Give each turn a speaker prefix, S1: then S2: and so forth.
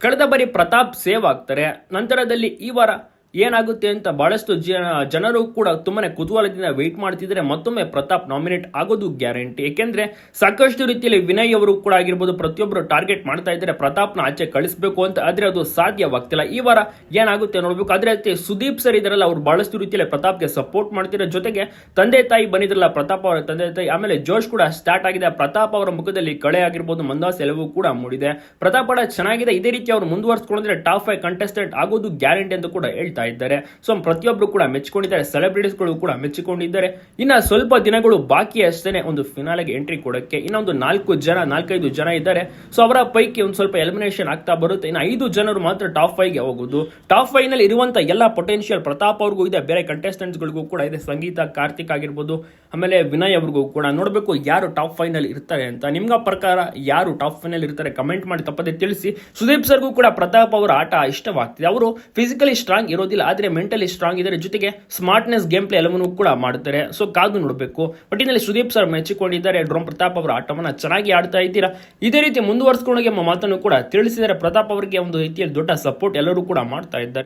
S1: ಕಳೆದ ಬಾರಿ ಪ್ರತಾಪ್ ಸೇವ್ ಆಗ್ತಾರೆ ನಂತರದಲ್ಲಿ ಈ ವಾರ ಏನಾಗುತ್ತೆ ಅಂತ ಬಹಳಷ್ಟು ಜನ, ಜನರು ಕೂಡ ತುಂಬಾನೇ ಕುತೂಹಲದಿಂದ ವೆಯ್ಟ್ ಮಾಡ್ತಿದ್ರೆ ಮತ್ತೊಮ್ಮೆ ಪ್ರತಾಪ್ ನಾಮಿನೇಟ್ ಆಗೋದು ಗ್ಯಾರಂಟಿ ಏಕೆಂದ್ರೆ ಸಾಕಷ್ಟು ರೀತಿಯಲ್ಲಿ ವಿನಯ್ ಅವರು ಕೂಡ ಆಗಿರ್ಬೋದು, ಪ್ರತಿಯೊಬ್ಬರು ಟಾರ್ಗೆಟ್ ಮಾಡ್ತಾ ಇದ್ದಾರೆ. ಪ್ರತಾಪ್ನ ಆಚೆ ಕಳಿಸಬೇಕು ಅಂತ, ಆದ್ರೆ ಅದು ಸಾಧ್ಯವಾಗ್ತಿಲ್ಲ. ಈ ವಾರ ಏನಾಗುತ್ತೆ ನೋಡ್ಬೇಕು. ಅದ್ರ ಜೊತೆ ಸುದೀಪ್ ಸರ್ ಇದಾರಲ್ಲ, ಅವ್ರು ಬಹಳಷ್ಟು ರೀತಿಯಲ್ಲಿ ಪ್ರತಾಪ್ಗೆ ಸಪೋರ್ಟ್ ಮಾಡ್ತಿರೋ ಜೊತೆಗೆ ತಂದೆ ತಾಯಿ ಬಂದಿದ್ರಲ್ಲ, ಪ್ರತಾಪ್ ಅವರ ತಂದೆ ತಾಯಿ, ಆಮೇಲೆ ಜೋಶ್ ಕೂಡ ಸ್ಟಾರ್ಟ್ ಆಗಿದೆ. ಪ್ರತಾಪ್ ಅವರ ಮುಖದಲ್ಲಿ ಕಳೆ ಆಗಿರ್ಬೋದು, ಮಂದಾಸ್ ಎಲ್ಲವೂ ಕೂಡ ಮೂಡಿದೆ. ಪ್ರತಾಪ್ ಚೆನ್ನಾಗಿದೆ. ಇದೇ ರೀತಿ ಅವ್ರು ಮುಂದುವರ್ಸ್ಕೊಂಡ್ರೆ ಟಾಪ್ ಫೈವ್ ಕಂಟೆಸ್ಟೆಂಟ್ ಆಗೋದು ಗ್ಯಾರಂಟಿ ಅಂತ ಕೂಡ ಹೇಳ್ತಾ ಇದ್ದಾರೆ. ಸೊ ಪ್ರತಿಯೊಬ್ಬರು ಕೂಡ ಮೆಚ್ಕೊಂಡಿದ್ದಾರೆ. ಸೆಲೆಬ್ರಿಟೀಸ್ಗಳು ಕೂಡ ಮೆಚ್ಚಿಕೊಂಡಿದ್ದಾರೆ. ಇನ್ನ ಸ್ವಲ್ಪ ದಿನಗಳು ಬಾಕಿ ಅಷ್ಟೇನೆ ಒಂದು ಫಿನಾಲೆಗೆ ಎಂಟ್ರಿ ಕೊಡಕ್ಕೆ. ಇನ್ನೊಂದು ನಾಲ್ಕು ಜನ, ನಾಲ್ಕೈದು ಜನ ಇದ್ದಾರೆ. ಸೊ ಅವರ ಪೈಕಿ ಒಂದು ಸ್ವಲ್ಪ ಎಲಿಮಿನೇಷನ್ ಆಗ್ತಾ ಬರುತ್ತೆ. ಇನ್ನು ಐದು ಜನರು ಮಾತ್ರ ಟಾಪ್ ಫೈವ್ಗೆ ಹೋಗೋದು. ಟಾಪ್ ಫೈವ್ನಲ್ಲಿ ಇರುವಂತ ಎಲ್ಲ ಪೊಟೆನ್ಷಿಯಲ್ ಪ್ರತಾಪ್ ಅವ್ರಿಗೂ ಇದೆ. ಬೇರೆ ಕಂಟೆಸ್ಟೆಂಟ್ಸ್ಗಳಿಗೂ ಗಳಿಗೂ ಕೂಡ ಇದೆ. ಸಂಗೀತ, ಕಾರ್ತಿಕ್ ಆಗಿರ್ಬೋದು. ಆಮೇಲೆ ವಿನಯ್ ಅವ್ರಿಗೂ ಕೂಡ. ನೋಡಬೇಕು ಯಾರು ಟಾಪ್ ಫೈವ್ನಲ್ಲಿ ಇರ್ತಾರೆ ಅಂತ. ನಿಮ್ಗ ಪ್ರಕಾರ ಯಾರು ಟಾಪ್ ಫೈವ್ನಲ್ಲಿ ಇರ್ತಾರೆ? ಕಮೆಂಟ್ ಮಾಡಿ ತಪ್ಪದೆ ತಿಳಿಸಿ. ಸುದೀಪ್ ಸರ್ಗೂ ಕೂಡ ಪ್ರತಾಪ್ ಅವರ ಆಟ ಇಷ್ಟವಾಗ್ತಿದೆ. ಅವರು ಫಿಸಿಕಲಿ ಸ್ಟ್ರಾಂಗ್ ಇರೋದಿಲ್ಲ ಆದ್ರೆ ಮೆಂಟಲಿ ಸ್ಟ್ರಾಂಗ್ ಇದ್ದಾರೆ ಜೊತೆಗೆ ಸ್ಮಾರ್ಟ್ನೆಸ್ ಗೇಮ್ ಪ್ಲೇ ಎಲ್ಲವನ್ನೂ ಕೂಡ ಮಾಡ್ತಾರೆ ಸೊ ಕಾದು ನೋಡಬೇಕು. ಒಟ್ಟಿನಲ್ಲಿ ಸುದೀಪ್ ಸರ್ ಮೆಚ್ಚಿಕೊಂಡಿದ್ದಾರೆ. ಡ್ರೋಮ್ ಪ್ರತಾಪ್ ಅವರ ಆಟವನ್ನ ಚೆನ್ನಾಗಿ ಆಡ್ತಾ ಇದ್ದೀರಾ? ಇದೇ ರೀತಿ ಮುಂದುವರಿಸಿಕೊಂಡೋಗಿ ಎಂಬ ಮಾತನ್ನು ಕೂಡ ತಿಳಿಸಿದರೆ ಪ್ರತಾಪ್ ಅವರಿಗೆ ಒಂದು ರೀತಿಯಲ್ಲಿ ದೊಡ್ಡ ಸಪೋರ್ಟ್ ಎಲ್ಲರೂ ಕೂಡ ಮಾಡ್ತಾ ಇದ್ದಾರೆ.